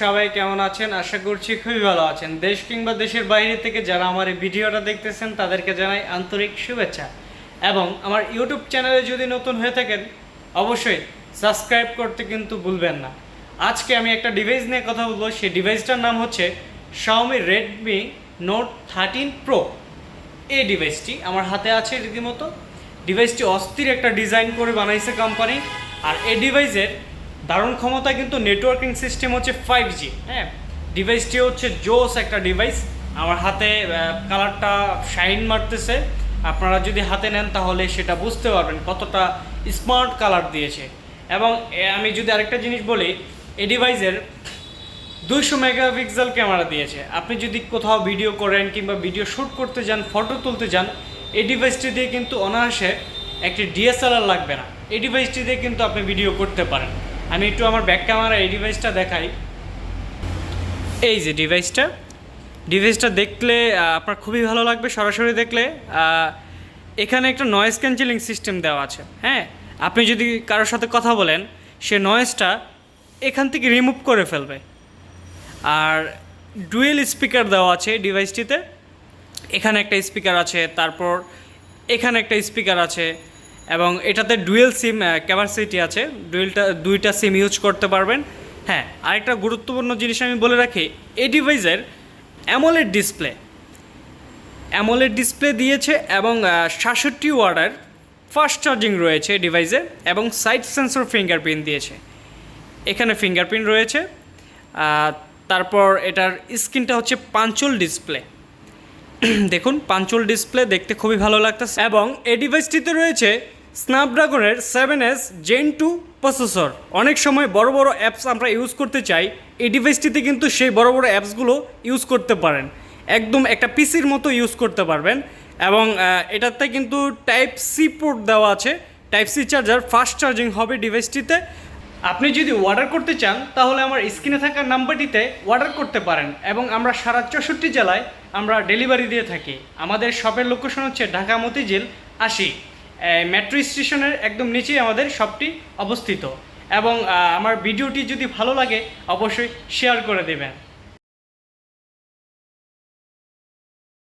সবাই কেমন আছেন? আশা করছি খুবই ভালো আছেন। দেশ কিংবা দেশের বাইরে থেকে যারা আমার এই ভিডিওটা দেখতেছেন, তাদেরকে জানাই আন্তরিক শুভেচ্ছা। এবং আমার ইউটিউব চ্যানেলে যদি নতুন হয়ে থাকেন, অবশ্যই সাবস্ক্রাইব করতে কিন্তু ভুলবেন না। আজকে আমি একটা ডিভাইস নিয়ে কথা বলব। সেই ডিভাইসটার নাম হচ্ছে Xiaomi Redmi Note thirteen pro এই ডিভাইসটি আমার হাতে আছে রীতিমতো। ডিভাইসটি অস্থির একটা ডিজাইন করে বানাইছে কোম্পানি আর এই ডিভাইসের দারুণ ক্ষমতা কিন্তু নেটওয়ার্কিং সিস্টেম হচ্ছে ফাইভ জি হ্যাঁ? ডিভাইসটি হচ্ছে জোস একটা ডিভাইস আমার হাতে কালারটা শাইন মারতেছে। আপনারা যদি হাতে নেন তাহলে সেটা বুঝতে পারবেন কতটা স্মার্ট কালার দিয়েছে। এবং আমি যদি আরেকটা জিনিস বলি, এই ডিভাইসের দুইশো মেগাপিক্সেল ক্যামেরা দিয়েছে। আপনি যদি কোথাও ভিডিও করেন কিংবা ভিডিও শ্যুট করতে যান ফটো তুলতে যান, এই ডিভাইসটি দিয়ে কিন্তু অনায়াসে একটি ডিএসএলআর লাগবে না। এই ডিভাইসটি দিয়ে কিন্তু আপনি ভিডিও করতে পারেন। আমি একটু আমার ব্যাক ক্যামেরা এই ডিভাইসটা দেখাই। এই যে ডিভাইসটা ডিভাইসটা দেখলে আপনার খুবই ভালো লাগবে সরাসরি দেখলে। এখানে একটা নয়েজ ক্যান্সেলিং সিস্টেম দেওয়া আছে হ্যাঁ? আপনি যদি কারোর সাথে কথা বলেন, সে নয়েজটা এখান থেকে রিমুভ করে ফেলবে। আর ডুয়েল স্পিকার দেওয়া আছে ডিভাইসটিতে এখানে একটা স্পিকার আছে, তারপর এখানে একটা স্পিকার আছে। এবং এটাতে ডুয়েল সিম ক্যাপাসিটি আছে। ডুয়েলটা, দুইটা সিম ইউজ করতে পারবেন। হ্যাঁ আরেকটা গুরুত্বপূর্ণ জিনিস আমি বলে রাখি, এই ডিভাইসের অ্যামোলেড ডিসপ্লে অ্যামোলেড ডিসপ্লে দিয়েছে এবং সাতষট্টি ওয়ার্ডার ফাস্ট চার্জিং রয়েছে ডিভাইসে এবং সাইড সেন্সর ফিঙ্গারপ্রিন্ট দিয়েছে। এখানে ফিঙ্গারপ্রিন্ট রয়েছে। তারপর এটার স্ক্রিনটা হচ্ছে পাঞ্চল ডিসপ্লে দেখুন, পাঞ্চল ডিসপ্লে দেখতে খুবই ভালো লাগতেছে। এবং এই ডিভাইসটিতে রয়েছে স্ন্যাপড্রাগনের seven S gen two processor অনেক সময় বড় বড় অ্যাপস আমরা ইউজ করতে চাই, এই ডিভাইসটিতে কিন্তু সেই বড় বড় অ্যাপসগুলো ইউজ করতে পারেন। একদম একটা পিসির মতো ইউজ করতে পারবেন এবং এটাতে কিন্তু টাইপ সি পোর্ট দেওয়া আছে। Type C charger fast charging হবে ডিভাইসটিতে আপনি যদি অর্ডার করতে চান, তাহলে আমার স্ক্রিনে থাকা নাম্বারটিতে অর্ডার করতে পারেন এবং আমরা সারা চৌষট্টি জেলায় আমরা ডেলিভারি দিয়ে থাকি। আমাদের শপের লোকেশন হচ্ছে ঢাকা মতিঝিল আশি। মেট্রো স্টেশনের একদম নিচেই আমাদের শপটি অবস্থিত। এবং আমার ভিডিওটি যদি ভালো লাগে, অবশ্যই শেয়ার করে দেবেন।